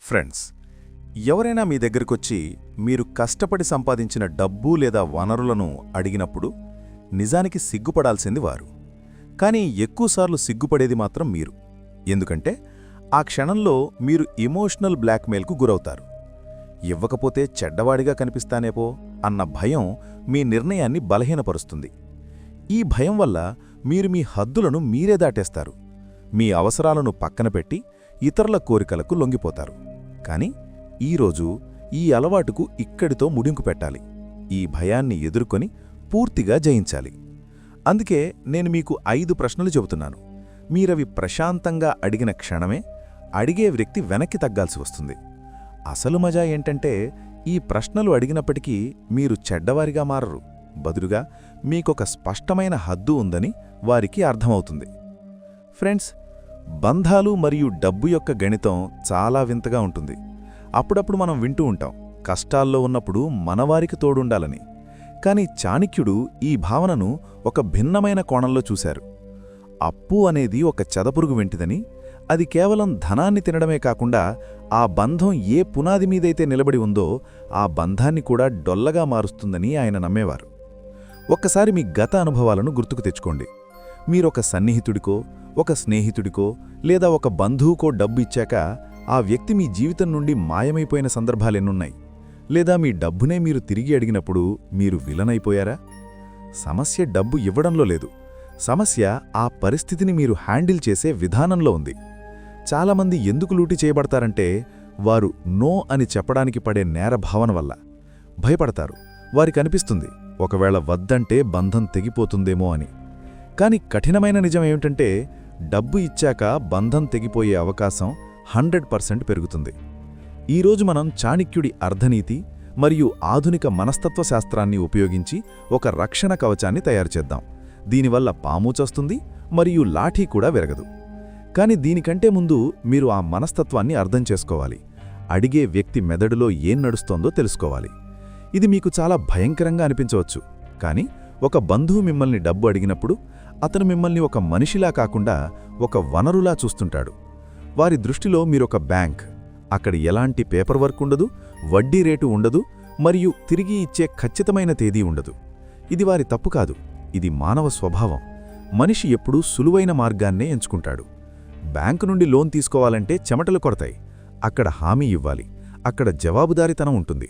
Friends ఎవరైనా మీ దగ్గరకొచ్చి మీరు కష్టపడి సంపాదించిన డబ్బు లేదా వనరులను అడిగినప్పుడు నిజానికి సిగ్గుపడాల్సింది వారు. కానీ ఎక్కువసార్లు సిగ్గుపడేది మాత్రం మీరు. ఎందుకంటే ఆ క్షణంలో మీరు ఇమోషనల్ బ్లాక్మెయిల్కు గురవుతారు. ఇవ్వకపోతే చెడ్డవాడిగా కనిపిస్తానేపో అన్న భయం మీ నిర్ణయాన్ని బలహీనపరుస్తుంది. ఈ భయం వల్ల మీరు మీ హద్దులను మీరే దాటేస్తారు. మీ అవసరాలను పక్కన పెట్టి ఇతరుల కోరికలకు లొంగిపోతారు. కాని ఈరోజు ఈ అలవాటుకు ఇక్కడితో ముడింపు పెట్టాలి. ఈ భయాన్ని ఎదుర్కొని పూర్తిగా జయించాలి. అందుకే నేను మీకు ఐదు ప్రశ్నలు చెబుతున్నాను. మీరవి ప్రశాంతంగా అడిగిన క్షణమే అడిగే వ్యక్తి వెనక్కి తగ్గాల్సి వస్తుంది. అసలు మజా ఏంటంటే ఈ ప్రశ్నలు అడిగినప్పటికీ మీరు చెడ్డవారిగా మారరు. బదులుగా మీకొక స్పష్టమైన హద్దు ఉందని వారికి అర్థమవుతుంది. ఫ్రెండ్స్ బంధాలు మరియు డబ్బు యొక్క గణితం చాలా వింతగా ఉంటుంది. అప్పుడప్పుడు మనం వింటూ ఉంటాం కష్టాల్లో ఉన్నప్పుడు మనవారికి తోడుండాలని. కాని చాణిక్యుడు ఈ భావనను ఒక భిన్నమైన కోణంలో చూశారు. అప్పు అనేది ఒక చెదపురుగు వెంటిదని అది కేవలం ధనాన్ని తినడమే కాకుండా ఆ బంధం ఏ పునాది మీదైతే నిలబడి ఉందో ఆ బంధాన్ని కూడా డొల్లగా మారుస్తుందని ఆయన నమ్మేవారు. ఒక్కసారి మీ గత అనుభవాలను గుర్తుకు తెచ్చుకోండి. మీరొక సన్నిహితుడికో ఒక స్నేహితుడికో లేదా ఒక బంధువుకో డబ్బు ఇచ్చాక ఆ వ్యక్తి మీ జీవితం నుండి మాయమైపోయిన సందర్భాలెన్నున్నాయి. లేదా మీ డబ్బునే మీరు తిరిగి అడిగినప్పుడు మీరు విలనైపోయారా? సమస్య డబ్బు ఇవ్వడంలో లేదు. సమస్య ఆ పరిస్థితిని మీరు హ్యాండిల్ చేసే విధానంలో ఉంది. చాలామంది ఎందుకు లూటి చేయబడతారంటే వారు నో అని చెప్పడానికి పడే నేర భావన వల్ల. భయపడతారు. వారికనిపిస్తుంది ఒకవేళ వద్దంటే బంధం తెగిపోతుందేమో అని. కాని కఠినమైన నిజం ఏమిటంటే డబ్బు ఇచ్చాక బంధం తెగిపోయే అవకాశం హండ్రెడ్ పర్సెంట్ పెరుగుతుంది. ఈరోజు మనం చాణిక్యుడి అర్ధనీతి మరియు ఆధునిక మనస్తత్వ శాస్త్రాన్ని ఉపయోగించి ఒక రక్షణ కవచాన్ని తయారు చేద్దాం. దీనివల్ల పాము చస్తుంది మరియు లాఠీ కూడా విరగదు. కాని దీనికంటే ముందు మీరు ఆ మనస్తత్వాన్ని అర్థం చేసుకోవాలి. అడిగే వ్యక్తి మెదడులో ఏం నడుస్తోందో తెలుసుకోవాలి. ఇది మీకు చాలా భయంకరంగా అనిపించవచ్చు. కానీ ఒక బంధువు మిమ్మల్ని డబ్బు అడిగినప్పుడు అతను మిమ్మల్ని ఒక మనిషిలా కాకుండా ఒక వనరులా చూస్తుంటాడు. వారి దృష్టిలో మీరొక బ్యాంక్. అక్కడ ఎలాంటి పేపర్ వర్క్ ఉండదు వడ్డీ రేటు ఉండదు మరియు తిరిగి ఇచ్చే ఖచ్చితమైన తేదీ ఉండదు. ఇది వారి తప్పు కాదు ఇది మానవ స్వభావం. మనిషి ఎప్పుడూ సులువైన మార్గాన్నే ఎంచుకుంటాడు. బ్యాంకు నుండి లోన్ తీసుకోవాలంటే చెమటలు కొడతాయి. అక్కడ హామీ ఇవ్వాలి. అక్కడ జవాబుదారితనం ఉంటుంది.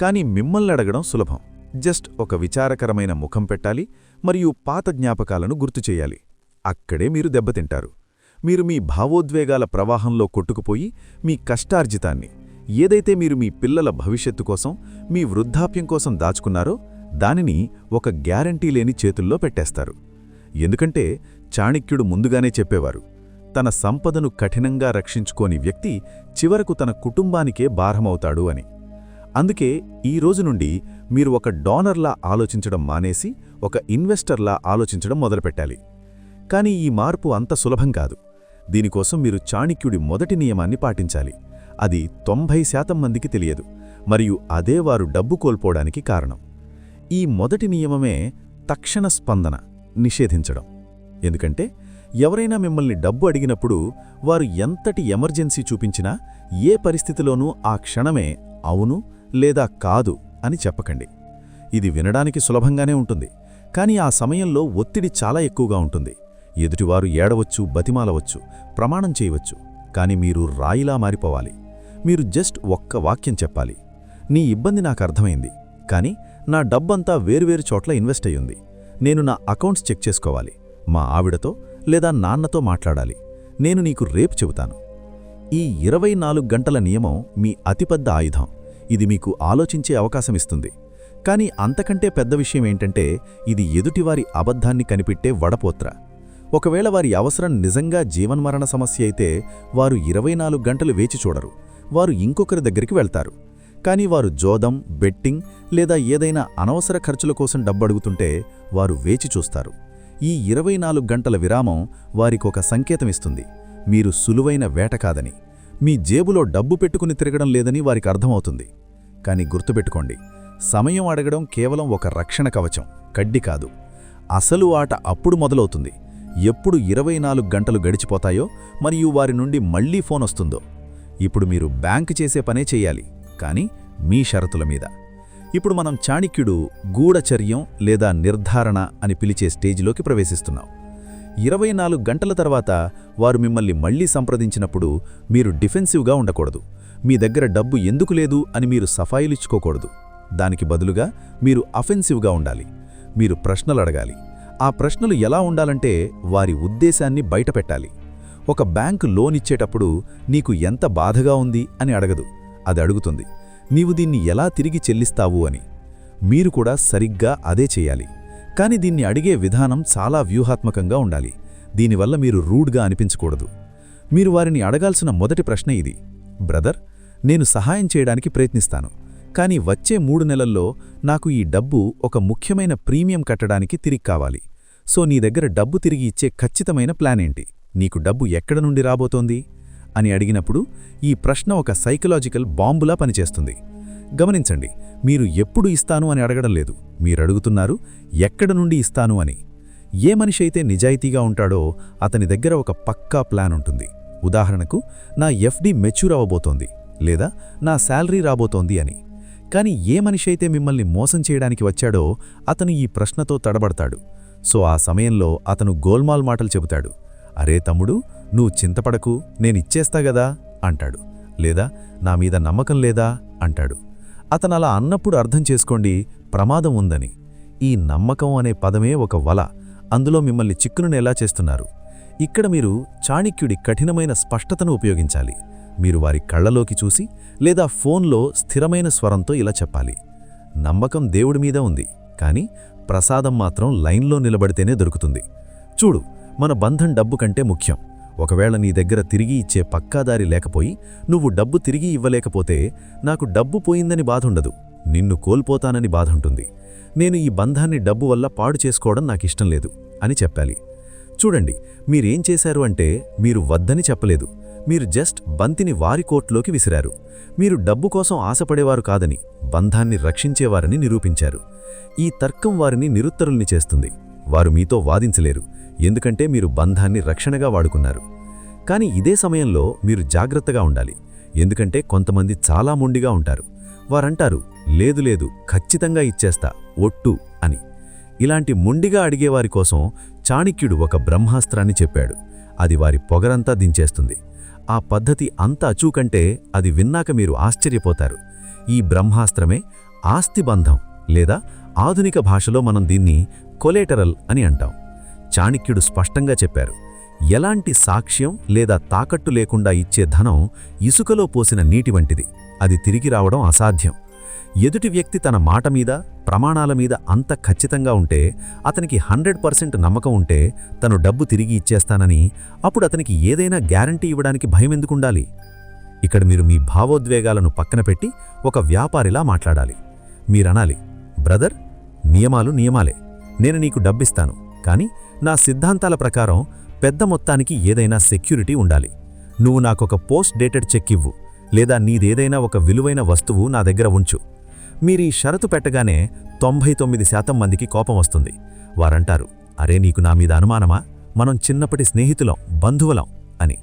కానీ మిమ్మల్ని అడగడం సులభం. జస్ట్ ఒక విచారకరమైన ముఖం పెట్టాలి మరియు పాత జ్ఞాపకాలను గుర్తుచేయాలి అక్కడే మీరు దెబ్బతింటారు మీరు మీ భావోద్వేగాల ప్రవాహంలో కొట్టుకుపోయి మీ కష్టార్జితాన్ని ఏదైతే మీరు మీ పిల్లల భవిష్యత్తు కోసం మీ వృద్ధాప్యం కోసం దాచుకున్నారో దానిని ఒక గ్యారంటీ లేని చేతుల్లో పెట్టేస్తారు. ఎందుకంటే చాణిక్యుడు ముందుగానే చెప్పేవారు తన సంపదను కఠినంగా రక్షించుకోని వ్యక్తి చివరకు తన కుటుంబానికే భారమవుతాడు అని. అందుకే ఈ రోజు నుండి మీరు ఒక డోనర్లా ఆలోచించడం మానేసి ఒక ఇన్వెస్టర్లా ఆలోచించడం మొదలుపెట్టాలి. కానీ ఈ మార్పు అంత సులభం కాదు. దీనికోసం మీరు చాణిక్యుడి మొదటి నియమాన్ని పాటించాలి. అది తొంభై శాతం మందికి తెలియదు. మరియు అదే వారు డబ్బు కోల్పోవడానికి కారణం. ఈ మొదటి నియమమే తక్షణ స్పందన నిషేధించడం. ఎందుకంటే ఎవరైనా మిమ్మల్ని డబ్బు అడిగినప్పుడు వారు ఎంతటి ఎమర్జెన్సీ చూపించినా ఏ పరిస్థితిలోనూ ఆ క్షణమే అవును లేదా కాదు అని చెప్పకండి. ఇది వినడానికి సులభంగానే ఉంటుంది. కానీ ఆ సమయంలో ఒత్తిడి చాలా ఎక్కువగా ఉంటుంది. ఎదుటివారు ఏడవచ్చు బతిమాలవచ్చు ప్రమాణం చేయవచ్చు కానీ మీరు రాయిలా మారిపోవాలి. మీరు జస్ట్ ఒక్క వాక్యం చెప్పాలి. నీ ఇబ్బంది నాకు అర్థమైంది కానీ నా డబ్బంతా వేరువేరు చోట్ల ఇన్వెస్ట్ అయ్యింది. నేను నా అకౌంట్స్ చెక్ చేసుకోవాలి. మా ఆవిడతో లేదా నాన్నతో మాట్లాడాలి. నేను నీకు రేపు చెబుతాను. ఈ ఇరవై నాలుగు గంటల నియమం మీ అతిపెద్ద ఆయుధం. ఇది మీకు ఆలోచించే అవకాశమిస్తుంది కానీ అంతకంటే పెద్ద విషయం ఏంటంటే ఇది ఎదుటివారి అబద్ధాన్ని కనిపెట్టే వడపోత్ర. ఒకవేళ వారి అవసరం నిజంగా జీవన్మరణ సమస్య అయితే వారు ఇరవై నాలుగు గంటలు వేచి చూడరు. వారు ఇంకొకరి దగ్గరికి వెళ్తారు. కానీ వారు జోదం బెట్టింగ్ లేదా ఏదైనా అనవసర ఖర్చుల కోసం డబ్బడుగుతుంటే వారు వేచి చూస్తారు. ఈ ఇరవై నాలుగు గంటల విరామం వారికొక సంకేతమిస్తుంది మీరు సులువైన వేట కాదని మీ జేబులో డబ్బు పెట్టుకుని తిరగడం లేదని వారికి అర్థమవుతుంది. కానీ గుర్తుపెట్టుకోండి సమయం అడగడం కేవలం ఒక రక్షణ కవచం కడ్డి కాదు. అసలు ఆట అప్పుడు మొదలవుతుంది. ఎప్పుడు ఇరవై నాలుగు గంటలు గడిచిపోతాయో మరియు వారి నుండి మళ్ళీ ఫోన్ వస్తుందో. ఇప్పుడు మీరు బ్యాంక్ చేసే పనే చెయ్యాలి కానీ మీ షరతుల మీద. ఇప్పుడు మనం చాణిక్యుడు గూఢచర్యం లేదా నిర్ధారణ అని పిలిచే స్టేజిలోకి ప్రవేశిస్తున్నాం. ఇరవై నాలుగు గంటల తర్వాత వారు మిమ్మల్ని మళ్ళీ సంప్రదించినప్పుడు మీరు డిఫెన్సివ్గా ఉండకూడదు. మీ దగ్గర డబ్బు ఎందుకు లేదు అని మీరు సఫాయిలిచ్చుకోకూడదు దానికి బదులుగా మీరు అఫెన్సివ్గా ఉండాలి. మీరు ప్రశ్నలు అడగాలి. ఆ ప్రశ్నలు ఎలా ఉండాలంటే వారి ఉద్దేశాన్ని బయటపెట్టాలి ఒక బ్యాంకు లోన్ ఇచ్చేటప్పుడు నీకు ఎంత బాధగా ఉంది అని అడగదు. అది అడుగుతుంది. నీవు దీన్ని ఎలా తిరిగి చెల్లిస్తావు అని. మీరు కూడా సరిగ్గా అదే చేయాలి. కాని దీన్ని అడిగే విధానం చాలా వ్యూహాత్మకంగా ఉండాలి. దీనివల్ల మీరు రూడ్గా అనిపించకూడదు. మీరు వారిని అడగాల్సిన మొదటి ప్రశ్న ఇది. బ్రదర్ నేను సహాయం చేయడానికి ప్రయత్నిస్తాను. కానీ వచ్చే మూడు నెలల్లో నాకు ఈ డబ్బు ఒక ముఖ్యమైన ప్రీమియం కట్టడానికి తిరిగి కావాలి. సో నీ దగ్గర డబ్బు తిరిగి ఇచ్చే ఖచ్చితమైన ప్లాన్ ఏంటి? నీకు డబ్బు ఎక్కడ నుండి రాబోతోంది? అని అడిగినప్పుడు ఈ ప్రశ్న ఒక సైకలాజికల్ బాంబులా పనిచేస్తుంది. గమనించండి మీరు ఎప్పుడు ఇస్తాను అని అడగడం లేదు. మీరడుగుతున్నారు ఎక్కడ నుండి ఇస్తాను అని. ఏ మనిషి అయితే నిజాయితీగా ఉంటాడో అతని దగ్గర ఒక పక్కా ప్లాన్ ఉంటుంది. ఉదాహరణకు నా ఎఫ్డి మెచ్యూర్ అవ్వబోతోంది లేదా నా శాలరీ రాబోతోంది అని. కాని ఏ మనిషి అయితే మిమ్మల్ని మోసం చేయడానికి వచ్చాడో అతను ఈ ప్రశ్నతో తడబడతాడు. సో ఆ సమయంలో అతను గోల్మాల్ మాటలు చెబుతాడు. అరే తమ్ముడు నువ్వు చింతపడకు నేనిచ్చేస్తా గదా అంటాడు. లేదా నా మీద నమ్మకం లేదా అంటాడు. అతను అలా అన్నప్పుడు అర్థం చేసుకోండి ప్రమాదం ఉందని. ఈ నమ్మకం అనే పదమే ఒక వల. అందులో మిమ్మల్ని చిక్కును ఎలా చేస్తున్నారు? ఇక్కడ మీరు చాణిక్యుడి కఠినమైన స్పష్టతను ఉపయోగించాలి. మీరు వారి కళ్ళలోకి చూసి లేదా ఫోన్లో స్థిరమైన స్వరంతో ఇలా చెప్పాలి. నమ్మకం దేవుడి మీద ఉంది కాని ప్రసాదం మాత్రం లైన్లో నిలబడితేనే దొరుకుతుంది. చూడు మన బంధం డబ్బు కంటే ముఖ్యం. ఒకవేళ నీ దగ్గర తిరిగి ఇచ్చే పక్కాదారి లేకపోయి నువ్వు డబ్బు తిరిగి ఇవ్వలేకపోతే నాకు డబ్బు పోయిందని బాధుండదు. నిన్ను కోల్పోతానని బాధుంటుంది. నేను ఈ బంధాన్ని డబ్బు వల్ల పాడు చేసుకోవడం నాకిష్టం లేదు అని చెప్పాలి. చూడండి మీరేం చేశారు అంటే మీరు వద్దని చెప్పలేదు. మీరు జస్ట్ బంతిని వారి కోర్టులోకి విసిరారు. మీరు డబ్బు కోసం ఆశపడేవారు కాదని బంధాన్ని రక్షించేవారని నిరూపించారు. ఈ తర్కం వారిని నిరుత్తరుల్ని చేస్తుంది. వారు మీతో వాదించలేరు ఎందుకంటే మీరు బంధాన్ని రక్షణగా వాడుకున్నారు. కానీ ఇదే సమయంలో మీరు జాగ్రత్తగా ఉండాలి ఎందుకంటే కొంతమంది చాలా మొండిగా ఉంటారు. వారంటారు లేదు లేదు ఖచ్చితంగా ఇచ్చేస్తా ఒట్టు అని. ఇలాంటి మొండిగా అడిగేవారి కోసం చాణిక్యుడు ఒక బ్రహ్మాస్త్రాన్ని చెప్పాడు. అది వారి పొగరంతా దించేస్తుంది. ఆ పద్ధతి అంత అచూకంటే అది విన్నాక మీరు ఆశ్చర్యపోతారు. ఈ బ్రహ్మాస్త్రమే ఆస్తిబంధం లేదా ఆధునిక భాషలో మనం దీన్ని కొలేటరల్ అని అంటాం. చాణిక్యుడు స్పష్టంగా చెప్పారు ఎలాంటి సాక్ష్యం లేదా తాకట్టు లేకుండా ఇచ్చే ధనం ఇసుకలో పోసిన నీటి వంటిది. అది తిరిగి రావడం అసాధ్యం. ఎదుటి వ్యక్తి తన మాట మీద ప్రమాణాల మీద అంత ఖచ్చితంగా ఉంటే అతనికి హండ్రెడ్ పర్సెంట్ నమ్మకం ఉంటే తను డబ్బు తిరిగి ఇచ్చేస్తానని అప్పుడు అతనికి ఏదైనా గ్యారంటీ ఇవ్వడానికి భయం ఎందుకుండాలి? ఇక్కడ మీరు మీ భావోద్వేగాలను పక్కన పెట్టి ఒక వ్యాపారిలా మాట్లాడాలి. మీరనాలి బ్రదర్ నియమాలు నియమాలే. నేను నీకు డబ్బిస్తాను. కానీ నా సిద్ధాంతాల ప్రకారం పెద్ద మొత్తానికి ఏదైనా సెక్యూరిటీ ఉండాలి. నువ్వు నాకొక పోస్ట్ డేటెడ్ చెక్ ఇవ్వు. లేదా నీదేదైనా ఒక విలువైన వస్తువు నా దగ్గర ఉంచు. మీరీ షరతు పెట్టగానే తొంభై తొమ్మిది శాతం మందికి కోపం వస్తుంది. వారంటారు అరే నీకు నా మీద అనుమానమా? మనం చిన్నప్పటి స్నేహితులం బంధువులం అని.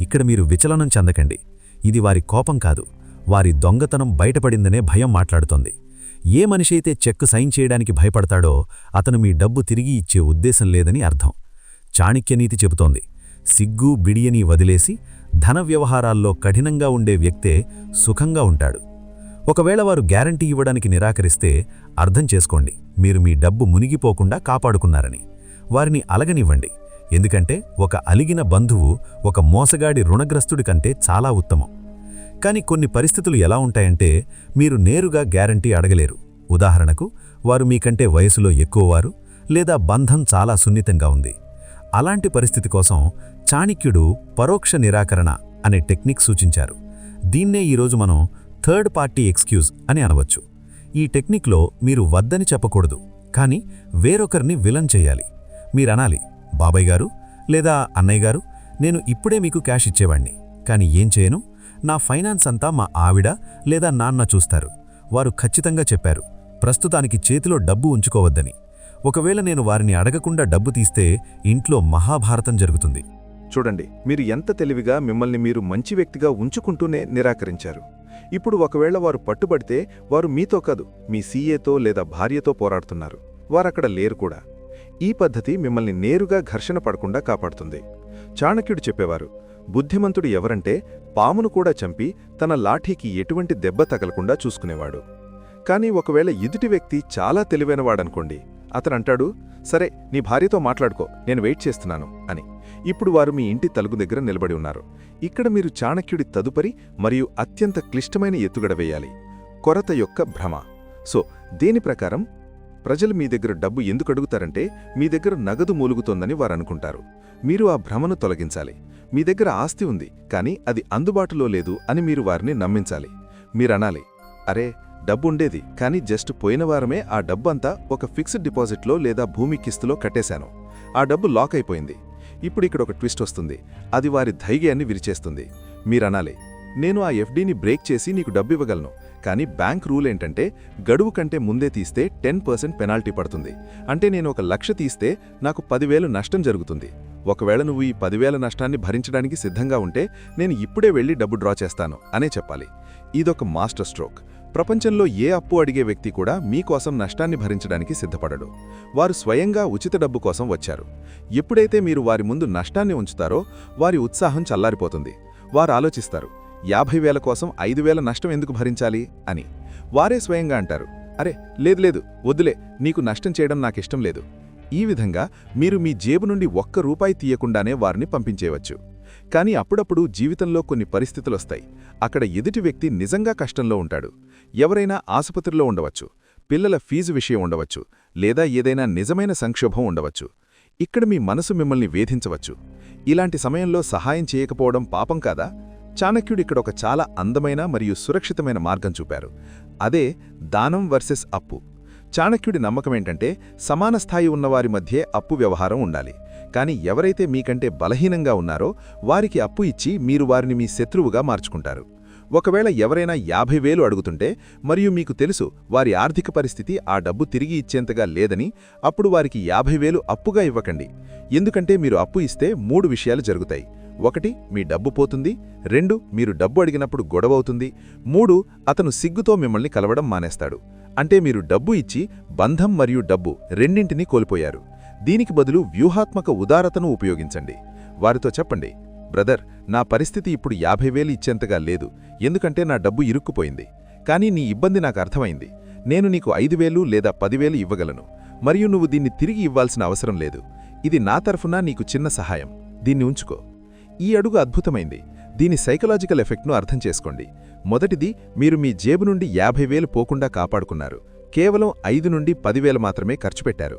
ఇక్కడ మీరు విచలనం చెందకండి. ఇది వారి కోపం కాదు. వారి దొంగతనం బయటపడిందనే భయం మాట్లాడుతోంది. ఏ మనిషి అయితే చెక్కు సైన్ చేయడానికి భయపడతాడో అతను మీ డబ్బు తిరిగి ఇచ్చే ఉద్దేశం లేదని అర్థం. చాణిక్యనీతి చెబుతోంది. సిగ్గు బిడియని వదిలేసి ధన వ్యవహారాల్లో కఠినంగా ఉండే వ్యక్తే సుఖంగా ఉంటాడు. ఒకవేళ వారు గ్యారంటీ ఇవ్వడానికి నిరాకరిస్తే అర్థం చేసుకోండి మీరు మీ డబ్బు మునిగిపోకుండా కాపాడుకున్నారని. వారిని అలగనివ్వండి ఎందుకంటే ఒక అలిగిన బంధువు ఒక మోసగాడి రుణగ్రస్తుడి కంటే చాలా ఉత్తమం. కానీ కొన్ని పరిస్థితులు ఎలా ఉంటాయంటే మీరు నేరుగా గ్యారంటీ అడగలేరు. ఉదాహరణకు వారు మీకంటే వయసులో ఎక్కువవారు లేదా బంధం చాలా సున్నితంగా ఉంది. అలాంటి పరిస్థితి కోసం చాణిక్యుడు పరోక్ష నిరాకరణ అనే టెక్నిక్ సూచించారు. దీన్నే ఈరోజు మనం థర్డ్ పార్టీ ఎక్స్క్యూజ్ అని అనవచ్చు. ఈ టెక్నిక్లో మీరు వద్దని చెప్పకూడదు కానీ వేరొకరిని విలన్ చేయాలి. మీరనాలి బాబాయ్ గారు లేదా అన్నయ్య గారు నేను ఇప్పుడే మీకు క్యాష్ ఇచ్చేవాణ్ణి కానీ ఏం చేయను? నా ఫైనాన్స్ అంతా మా ఆవిడ లేదా నాన్న చూస్తారు. వారు ఖచ్చితంగా చెప్పారు ప్రస్తుతానికి చేతిలో డబ్బు ఉంచుకోవద్దని. ఒకవేళ నేను వారిని అడగకుండా డబ్బు తీస్తే ఇంట్లో మహాభారతం జరుగుతుంది. చూడండి మీరు ఎంత తెలివిగా మిమ్మల్ని మీరు మంచి వ్యక్తిగా ఉంచుకుంటూనే నిరాకరించారు. ఇప్పుడు ఒకవేళ వారు పట్టుబడితే వారు మీతో కాదు మీ సీఏతో లేదా భార్యతో పోరాడుతున్నారు. వారక్కడ లేరు కూడా. ఈ పద్ధతి మిమ్మల్ని నేరుగా ఘర్షణ పడకుండా కాపాడుతుంది. చాణక్యుడు చెప్పేవారు బుద్ధిమంతుడు ఎవరంటే పామును కూడా చంపి తన లాఠీకి ఎటువంటి దెబ్బ తగలకుండా చూసుకునేవాడు. కానీ ఒకవేళ ఎదుటి వ్యక్తి చాలా తెలివైనవాడనుకోండి అతనంటాడు సరే నీ భార్యతో మాట్లాడుకో నేను వెయిట్ చేస్తున్నాను అని. ఇప్పుడు వారు మీ ఇంటి తలుగు దగ్గర నిలబడి ఉన్నారు. ఇక్కడ మీరు చాణక్యుడి తదుపరి మరియు అత్యంత క్లిష్టమైన ఎత్తుగడ వేయాలి. కొరత యొక్క భ్రమ. సో దేని ప్రకారం? ప్రజలు మీ దగ్గర డబ్బు ఎందుకు అడుగుతారంటే మీ దగ్గర నగదు మూలుగుతోందని వారు అనుకుంటారు. మీరు ఆ భ్రమను తొలగించాలి. మీ దగ్గర ఆస్తి ఉంది కానీ అది అందుబాటులో లేదు అని మీరు వారిని నమ్మించాలి. మీరనాలి అరే డబ్బు ఉండేది కానీ జస్ట్ పోయిన వారమే ఆ డబ్బంతా ఒక ఫిక్స్డ్ డిపాజిట్లో లేదా భూమి కిస్తులో కట్టేశాను. ఆ డబ్బు లాక్ అయిపోయింది. ఇప్పుడు ఇక్కడ ఒక ట్విస్ట్ వస్తుంది. అది వారి ధైర్యాన్ని విరిచేస్తుంది. మీరనాలి నేను ఆ ఎఫ్డీని బ్రేక్ చేసి నీకు డబ్బు ఇవ్వగలను కానీ బ్యాంక్ రూల్ ఏంటంటే గడువు కంటే ముందే తీస్తే టెన్ పర్సెంట్ పెనాల్టీ పడుతుంది. అంటే నేను ఒక లక్ష తీస్తే నాకు పదివేలు నష్టం జరుగుతుంది. ఒకవేళ నువ్వు ఈ పదివేల నష్టాన్ని భరించడానికి సిద్ధంగా ఉంటే నేను ఇప్పుడే వెళ్ళి డబ్బు డ్రా చేస్తాను అనే చెప్పాలి. ఇదొక మాస్టర్ స్ట్రోక్. ప్రపంచంలో ఏ అప్పు అడిగే వ్యక్తి కూడా మీకోసం నష్టాన్ని భరించడానికి సిద్ధపడడు. వారు స్వయంగా ఉచిత డబ్బు కోసం వచ్చారు. ఎప్పుడైతే మీరు వారి ముందు నష్టాన్ని ఉంచుతారో వారి ఉత్సాహం చల్లారిపోతుంది. వారు ఆలోచిస్తారు యాభై వేల కోసం ఐదు వేల నష్టం ఎందుకు భరించాలి అని. వారే స్వయంగా అంటారు అరే లేదు లేదు వద్దులే నీకు నష్టం చేయడం నాకిష్టం లేదు. ఈ విధంగా మీరు మీ జేబు నుండి ఒక్క రూపాయి తీయకుండానే వారిని పంపించేయవచ్చు. కానీ అప్పుడప్పుడు జీవితంలో కొన్ని పరిస్థితులొస్తాయి. అక్కడ ఎదుటి వ్యక్తి నిజంగా కష్టంలో ఉంటాడు. ఎవరైనా ఆసుపత్రిలో ఉండవచ్చు పిల్లల ఫీజు విషయం ఉండవచ్చు లేదా ఏదైనా నిజమైన సంక్షోభం ఉండవచ్చు. ఇక్కడ మీ మనసు మిమ్మల్ని వేధించవచ్చు. ఇలాంటి సమయంలో సహాయం చేయకపోవడం పాపం కాదా? చాణక్యుడు ఇక్కడ ఒక చాలా అందమైన మరియు సురక్షితమైన మార్గం చూపారు. అదే దానం వర్సెస్ అప్పు. చాణక్యుడి నమ్మకమేంటంటే సమాన స్థాయి ఉన్నవారి మధ్యే అప్పు వ్యవహారం ఉండాలి. కానీ ఎవరైతే మీకంటే బలహీనంగా ఉన్నారో వారికి అప్పు ఇచ్చి మీరు వారిని మీ శత్రువుగా మార్చుకుంటారు. ఒకవేళ ఎవరైనా యాభై వేలు అడుగుతుంటే మరియు మీకు తెలుసు వారి ఆర్థిక పరిస్థితి ఆ డబ్బు తిరిగి ఇచ్చేంతగా లేదని అప్పుడు వారికి యాభై వేలు అప్పుగా ఇవ్వకండి. ఎందుకంటే మీరు అప్పు ఇస్తే మూడు విషయాలు జరుగుతాయి. ఒకటి మీ డబ్బు పోతుంది. రెండు మీరు డబ్బు అడిగినప్పుడు గొడవవుతుంది మూడు అతను సిగ్గుతో మిమ్మల్ని కలవడం మానేస్తాడు. అంటే మీరు డబ్బు ఇచ్చి బంధం మరియు డబ్బు రెండింటినీ కోల్పోయారు. దీనికి బదులు వ్యూహాత్మక ఉదారతను ఉపయోగించండి. వారితో చెప్పండి బ్రదర్ నా పరిస్థితి ఇప్పుడు యాభై వేలు ఇచ్చేంతగా లేదు. ఎందుకంటే నా డబ్బు ఇరుక్కుపోయింది. కానీ నీ ఇబ్బంది నాకు అర్థమైంది. నేను నీకు ఐదు వేలు లేదా పదివేలు ఇవ్వగలను. మరియు నువ్వు దీన్ని తిరిగి ఇవ్వాల్సిన అవసరం లేదు. ఇది నా తరఫున నీకు చిన్న సహాయం. దీన్ని ఉంచుకో. ఈ అడుగు అద్భుతమైంది. దీని సైకలాజికల్ ఎఫెక్ట్ను అర్థం చేసుకోండి. మొదటిది మీరు మీ జేబు నుండి యాభై వేలు పోకుండా కాపాడుకున్నారు. కేవలం ఐదు నుండి పదివేలు మాత్రమే ఖర్చు పెట్టారు.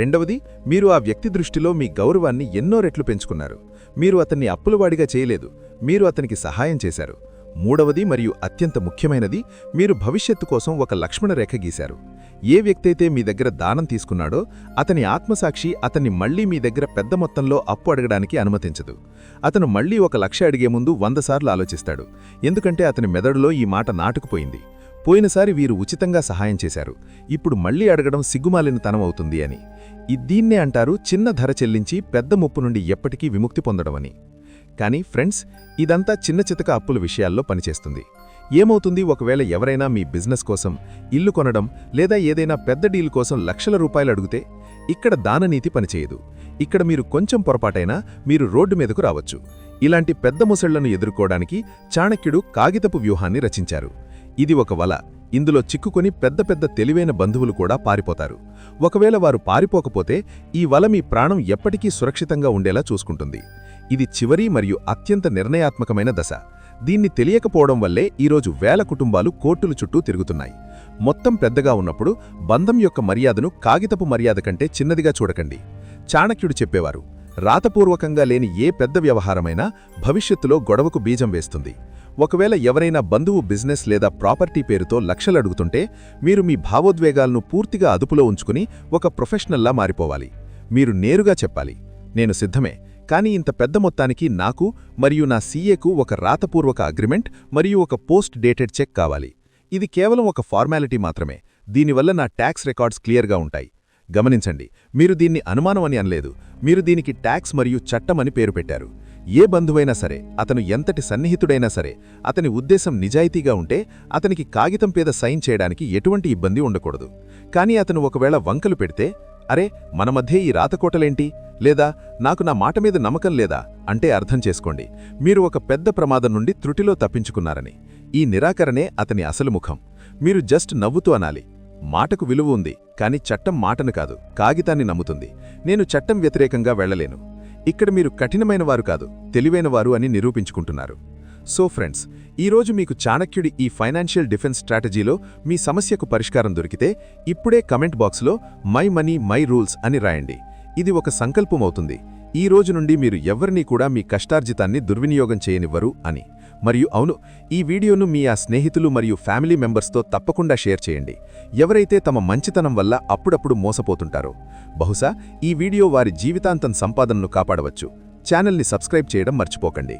రెండవది మీరు ఆ వ్యక్తి దృష్టిలో మీ గౌరవాన్ని ఎన్నో రెట్లు పెంచుకున్నారు. మీరు అతన్ని అప్పులవాడిగా చేయలేదు. మీరు అతనికి సహాయం చేశారు. మూడవది మరియు అత్యంత ముఖ్యమైనది మీరు భవిష్యత్తు కోసం ఒక లక్ష్మణ రేఖ గీశారు. ఏ వ్యక్తైతే మీ దగ్గర దానం తీసుకున్నాడో అతని ఆత్మసాక్షి అతన్ని మళ్ళీ మీ దగ్గర పెద్ద మొత్తంలో అప్పు అడగడానికి అనుమతించదు. అతను మళ్ళీ ఒక లక్ష అడిగే ముందు వంద సార్లు ఆలోచిస్తాడు. ఎందుకంటే అతని మెదడులో ఈ మాట నాటుకుపోయింది. పోయినసారి వీరు ఉచితంగా సహాయం చేశారు. ఇప్పుడు మళ్ళీ అడగడం సిగ్గుమాలినతనం అవుతుంది అని. దీన్నే అంటారు చిన్న ధర చెల్లించి పెద్ద ముప్పు నుండి ఎప్పటికీ విముక్తి పొందడమని. కానీ ఫ్రెండ్స్ ఇదంతా చిన్న చితక అప్పుల విషయాల్లో పనిచేస్తుంది. ఏమవుతుంది? ఒకవేళ ఎవరైనా మీ బిజినెస్ కోసం ఇల్లు కొనడం లేదా ఏదైనా పెద్ద డీల్ కోసం లక్షల రూపాయలు అడిగితే ఇక్కడ దాననీతి పనిచేయదు. ఇక్కడ మీరు కొంచెం పొరపాటైనా మీరు రోడ్డు మీదకు రావచ్చు. ఇలాంటి పెద్ద ముసళ్ళను ఎదుర్కోవడానికి చాణక్యుడు కాగితపు వ్యూహాన్ని రచించారు. ఇది ఒక వల. ఇందులో చిక్కుకొని పెద్ద పెద్ద తెలివైన బంధువులు కూడా పారిపోతారు. ఒకవేళ వారు పారిపోకపోతే ఈ వల మీ ప్రాణం ఎప్పటికీ సురక్షితంగా ఉండేలా చూసుకుంటుంది. ఇది చివరి మరియు అత్యంత నిర్ణయాత్మకమైన దశ. దీన్ని తెలియకపోవడం వల్లే ఈరోజు వేల కుటుంబాలు కోర్టుల చుట్టూ తిరుగుతున్నాయి. మొత్తం పెద్దగా ఉన్నప్పుడు బంధం యొక్క మర్యాదను కాగితపు మర్యాద కంటే చిన్నదిగా చూడకండి. చాణక్యుడు చెప్పేవారు రాతపూర్వకంగా లేని ఏ పెద్ద వ్యవహారమైనా భవిష్యత్తులో గొడవకు బీజం వేస్తుంది. ఒకవేళ ఎవరైనా బంధువు బిజినెస్ లేదా ప్రాపర్టీ పేరుతో లక్షలడుగుతుంటే మీరు మీ భావోద్వేగాలను పూర్తిగా అదుపులో ఉంచుకుని ఒక ప్రొఫెషనల్లా మారిపోవాలి. మీరు నేరుగా చెప్పాలి నేను సిద్ధమే కానీ ఇంత పెద్ద మొత్తానికి నాకు మరియు నా సీఏకు ఒక రాతపూర్వక అగ్రిమెంట్ మరియు ఒక పోస్ట్ డేటెడ్ చెక్ కావాలి. ఇది కేవలం ఒక ఫార్మాలిటీ మాత్రమే. దీనివల్ల నా ట్యాక్స్ రికార్డ్స్ క్లియర్గా ఉంటాయి. గమనించండి మీరు దీన్ని అనుమానం అని అనలేదు. మీరు దీనికి ట్యాక్స్ మరియు చట్టం అని పేరు పెట్టారు. ఏ బంధువైనా సరే అతను ఎంతటి సన్నిహితుడైనా సరే అతని ఉద్దేశం నిజాయితీగా ఉంటే అతనికి కాగితం పేద సైన్ చేయడానికి ఎటువంటి ఇబ్బంది ఉండకూడదు. కానీ అతను ఒకవేళ వంకలు పెడితే అరే మన మధ్య ఈ రాతకోటలేంటి? లేదా నాకు నా మాట మీద నమ్మకం లేదా? అంటే అర్థం చేసుకోండి. మీరు ఒక పెద్ద ప్రమాదం నుండి త్రుటిలో తప్పించుకున్నారని. ఈ నిరాకరణే అతని అసలు ముఖం. మీరు జస్ట్ నవ్వుతూ అనాలి. మాటకు విలువ ఉంది కాని చట్టం మాటను కాదు కాగితాన్ని నమ్ముతుంది. నేను చట్టం వ్యతిరేకంగా వెళ్ళలేను ఇక్కడ మీరు కఠినమైన వారు కాదు తెలివైనవారు అని నిరూపించుకుంటున్నారు. సో ఫ్రెండ్స్ ఈరోజు మీకు చాణక్యుడి ఈ ఫైనాన్షియల్ డిఫెన్స్ స్ట్రాటజీలో మీ సమస్యకు పరిష్కారం దొరికితే ఇప్పుడే కమెంట్ బాక్స్లో మై మనీ మై రూల్స్ అని రాయండి. ఇది ఒక సంకల్పమవుతుంది. ఈ రోజు నుండి మీరు ఎవరినీ కూడా మీ కష్టార్జితాన్ని దుర్వినియోగం చేయనివ్వరు అని. మరియు అవును ఈ వీడియోను మీ ఆ స్నేహితులు మరియు ఫ్యామిలీ మెంబర్స్తో తప్పకుండా షేర్ చేయండి. ఎవరైతే తమ మంచితనం వల్ల అప్పుడప్పుడు మోసపోతుంటారో బహుశా ఈ వీడియో వారి జీవితాంతం సంపాదనను కాపాడవచ్చు. ఛానల్ని సబ్స్క్రైబ్ చేయడం మర్చిపోకండి.